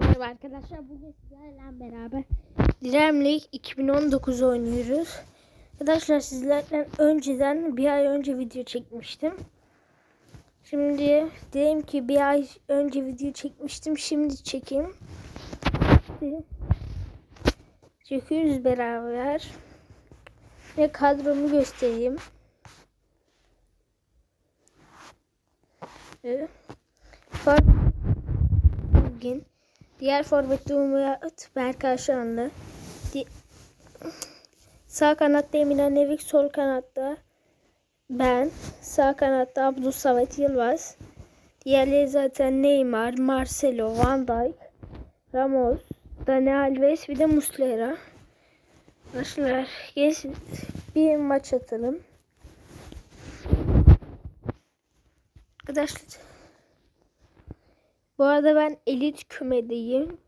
Merhaba arkadaşlar bugün sizlerle beraber Dream League 2019 oynuyoruz. Arkadaşlar sizlerden önceden bir ay önce video çekmiştim. Şimdi diyeyim ki bir ay önce video çekmiştim. Şimdi çekeyim. Çekiyoruz beraber. Ve kadromu göstereyim. Evet. Bugün diğer forvette Umut Berkay şu anda. Di sağ kanatta Emine Nevik, sol kanatta ben, sağ kanatta Abdülsamet Yılmaz. Diğerleri zaten Neymar, Marcelo, Van Dijk, Ramos, Dani Alves bir de Muslera. Arkadaşlar geç bir maç atalım. Arkadaşlar bu arada ben elit kümedeyim.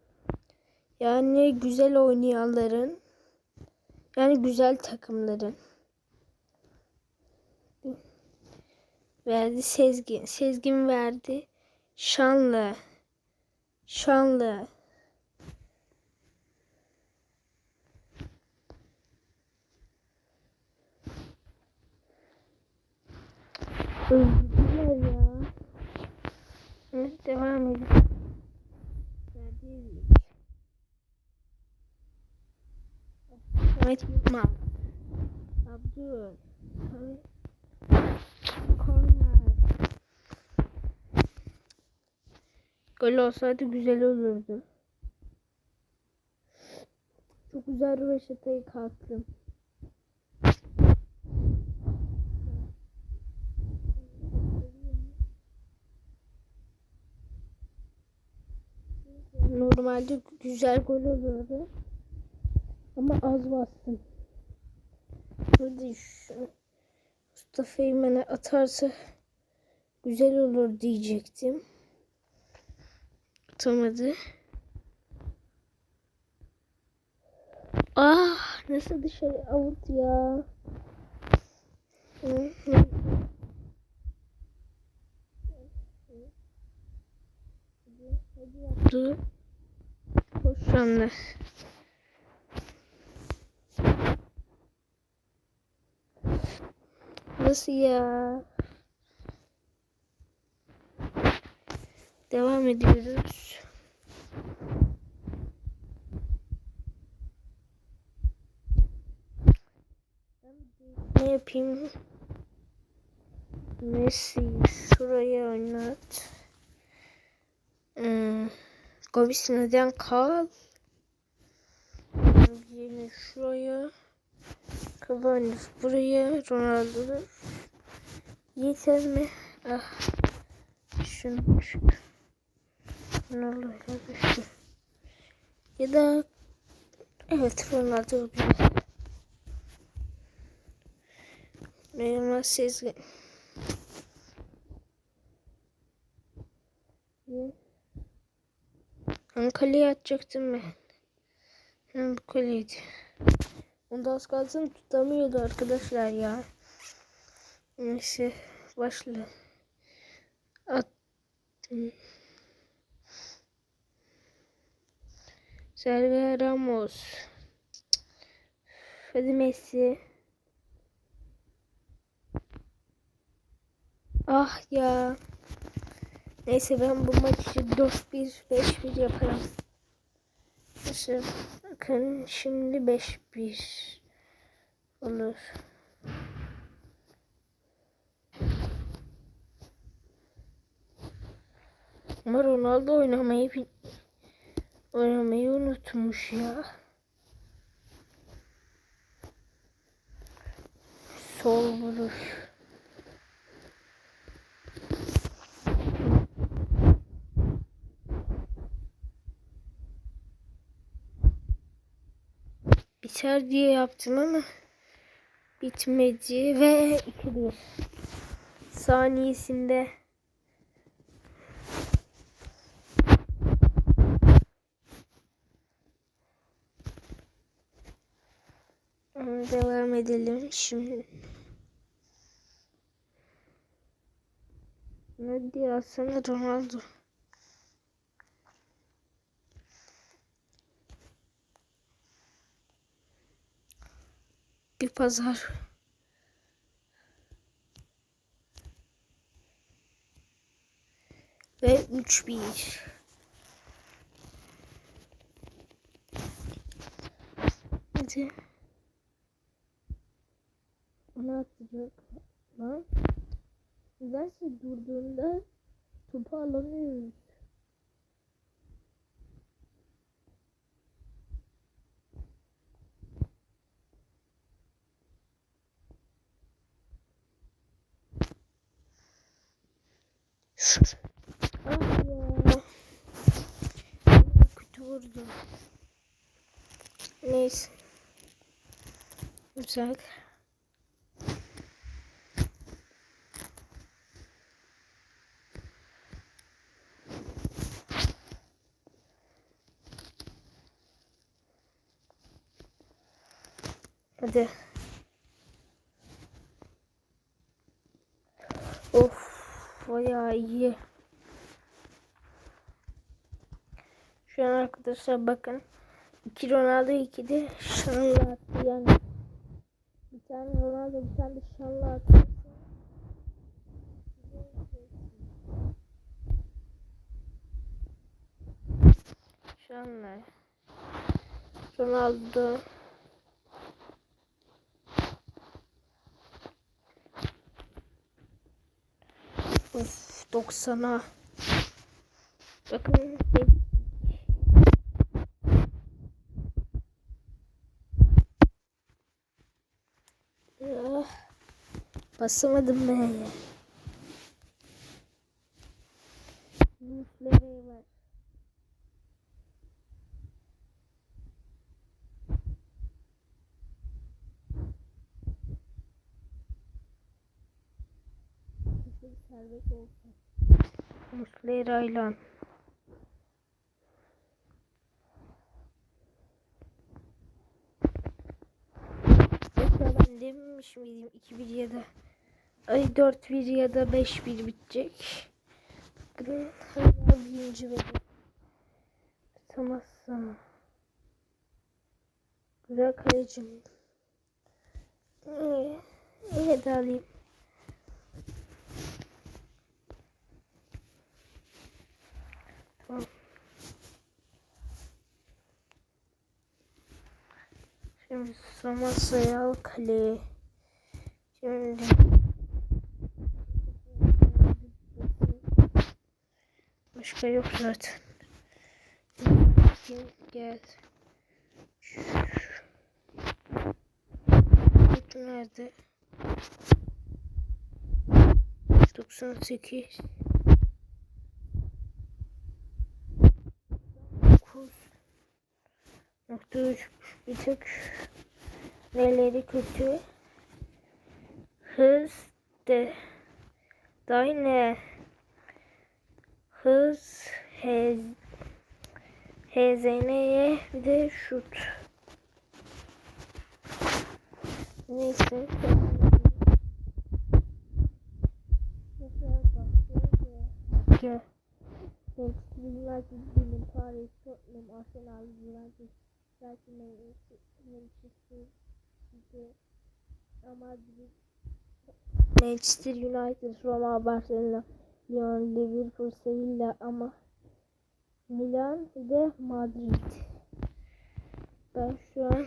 Yani güzel oynayanların yani güzel takımların verdi Sezgin. Sezgin verdi. Şanlı. Şanlı. Ya. Evet devam edelim. Evet Yılmaz. Abdül. Korner. Gol olsaydı güzel olurdu. Çok güzel röveşatayı kalktım. Normalde güzel gol olurdu. Ama az bastım. Hadi şu Mustafa Eymen'e atarsa güzel olur diyecektim. Atamadı. Ah nasıl dışarı avut ya. Hı hı. Hadi yaptı. Hoşlanır. Nasıl ya? Devam ediyoruz. Ne yapayım? Messi şuraya oynat. Ee, Gomis neden kal? Yine şuraya. Cavani buraya. Ronaldo Yeter mi? Ah. Şunu şu. Ronaldo şu. Ya da evet Ronaldo bir. Neymar Sezgin. Ben kaleye atacaktım ben. Ben bu kaleydi. Onda az kalsın tutamıyordu arkadaşlar ya. Neyse başla. At. Sergio Ramos. Hadi Messi. Ah ya. Neyse ben bu maçı 4-1 5-1 yaparım. Nasıl? Bakın şimdi 5-1 olur. Ama Ronaldo oynamayı oynamayı unutmuş ya. Sol vuruş. Biter diye yaptım ama bitmedi ve 2-1 saniyesinde devam edelim şimdi. Ne diyor aslında Ronaldo. Bir pazar. Ve 3-1. Hadi. Onu atacak. Lan. Nedense durduğunda topu alamıyoruz. Vurdu. Neyse. Güzel. Hadi. Of bayağı iyi. Şu an arkadaşlar bakın. 2 Ronaldo 2 de şanlı attı yani. Bir tane Ronaldo bir tane de şanlı attı. Şanlı. Ronaldo. Of 90'a. Bakın. Ah, Basamadım ben ya. Muslera var. İle. Yoksa ben dememiş miydim 2-1 ya da ay 4-1 ya da 5-1 bitecek. Bakın hala birinci benim. Tutamazsam. Güzel kalecim. İyi. İyi de alayım. Şimdi Samasya'ya al kaleye. Şimdi Başka yok zaten. Gel. Nerede? 98 9 nokta 3 bir tek neleri kötü? Hız de. Daha ne? Hız hez HZN'ye bir de şut. Neyse. Manchester United, Benim, Paris, Tottenham, Arsenal, Juventus, Chelsea, Manchester City, Madrid, Manchester United, Roma, Barcelona, Lyon, Liverpool, Sevilla ama Milan ve Madrid. Ben şu an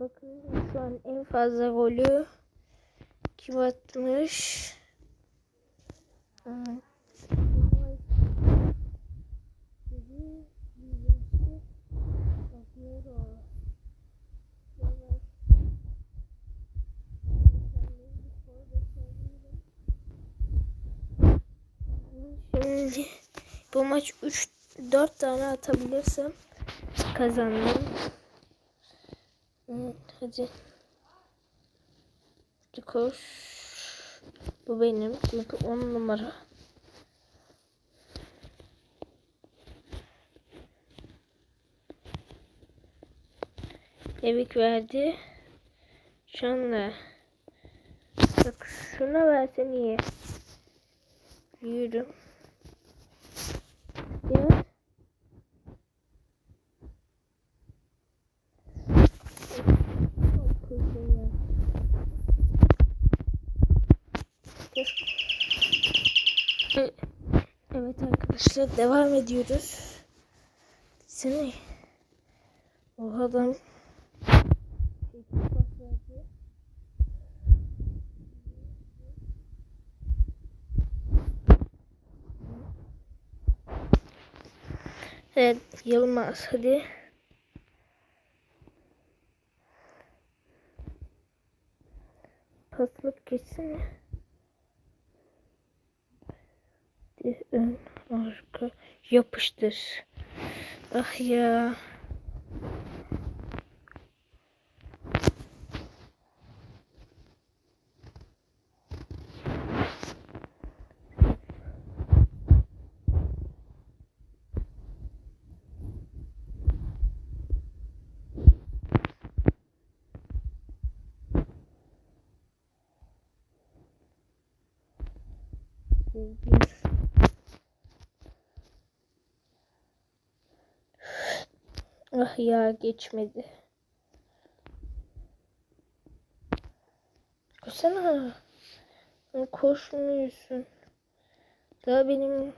bakın şu an en fazla golü kim atmış? Evet. Şimdi bu maç 3 4 tane atabilirsem kazandım. Hadi. Hadi koş. Bu benim çünkü 10 numara. Evik verdi. Şunla. Bak şuna versen iyi. Yürü. Ya. Devam ediyoruz. Seni o adam Evet Yılmaz hadi. Paslık geçsene. Ön arka yapıştır. Ah ya. Bir. Ah ya geçmedi. Koşsana. Koşmuyorsun. Daha benim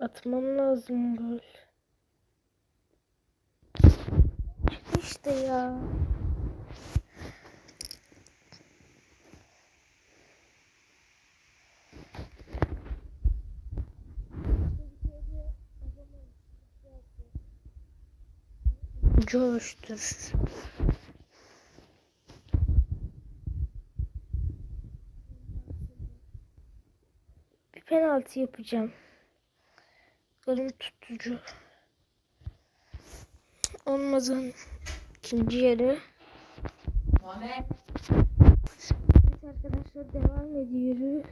atmam lazım gol. İşte ya. Coştur. Bir penaltı yapacağım. Golüm tutucu. Olmadan ikinci yarı. Evet arkadaşlar devam ediyoruz.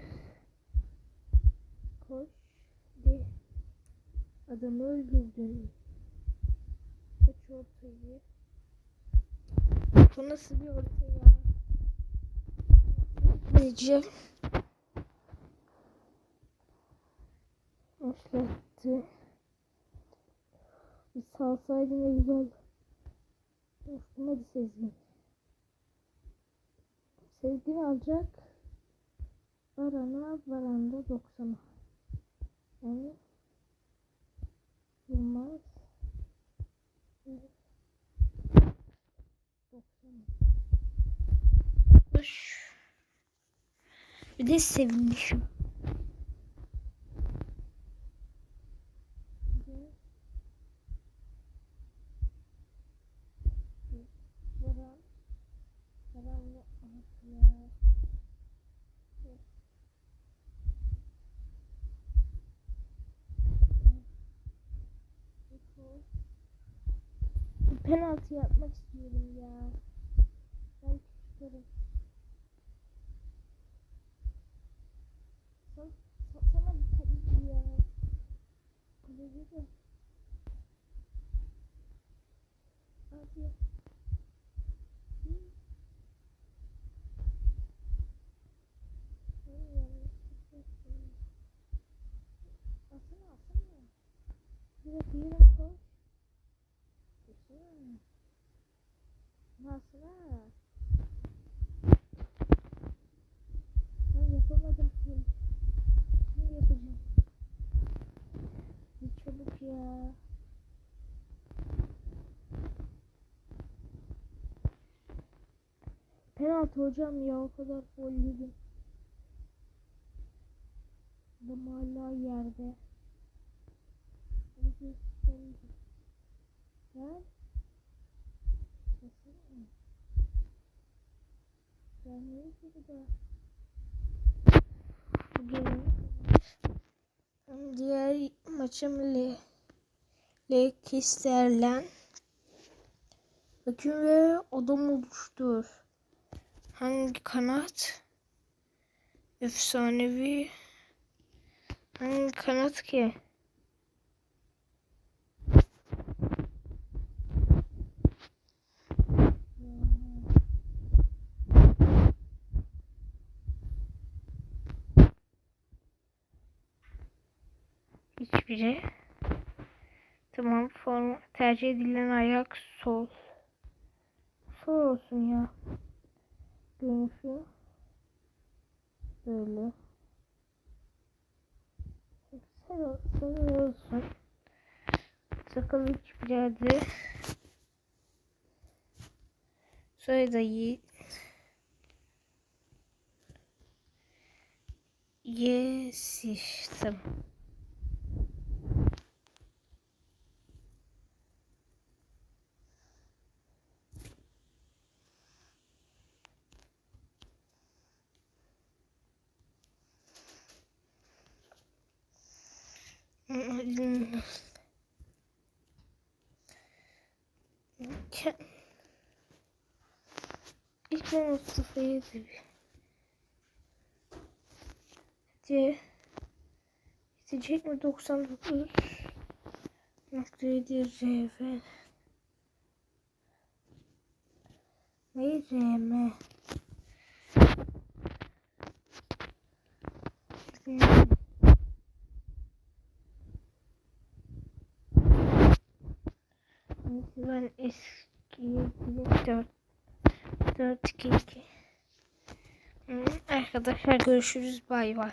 Koş. De. Adamı öldürdün. Kaç ortayı. Bu nasıl bir orta ya? Diyeceğim. Başlattı. Bir salsaydın ne güzel. Dostum hadi Sezgin. Sezgin alacak. Baran'a, Baran da 90'a. Yani Yılmaz Bir de sevinmişim. Baran. Baran da ya. Bir penaltı yapmak istiyorum ya. Ben tutarım. Sen, sen, sana bir kaleci ya. Kaleci de. Hadi. 16 hocam ya o kadar folledim. Adam hala yerde. Gel. Sesini. Gelmeyi burada. Gelin. Diğer maçım Le Leicester'le. Bakın ve adam oluştur. Hangi kanat? Efsanevi. Hangi kanat ki? Hiçbiri. Tamam form tercih edilen ayak sol. Sol olsun ya. Görünüşü böyle. Sarı olsun. Sakalı birader. Soyadı Yiğit. Yesif. Tamam. İlk ben Mustafa'yı da bir. Hadi. Yetecek mi 99? Nokta 7 RV. Ne RM? Ben eski 4 4 2 2 Arkadaşlar görüşürüz bay bay.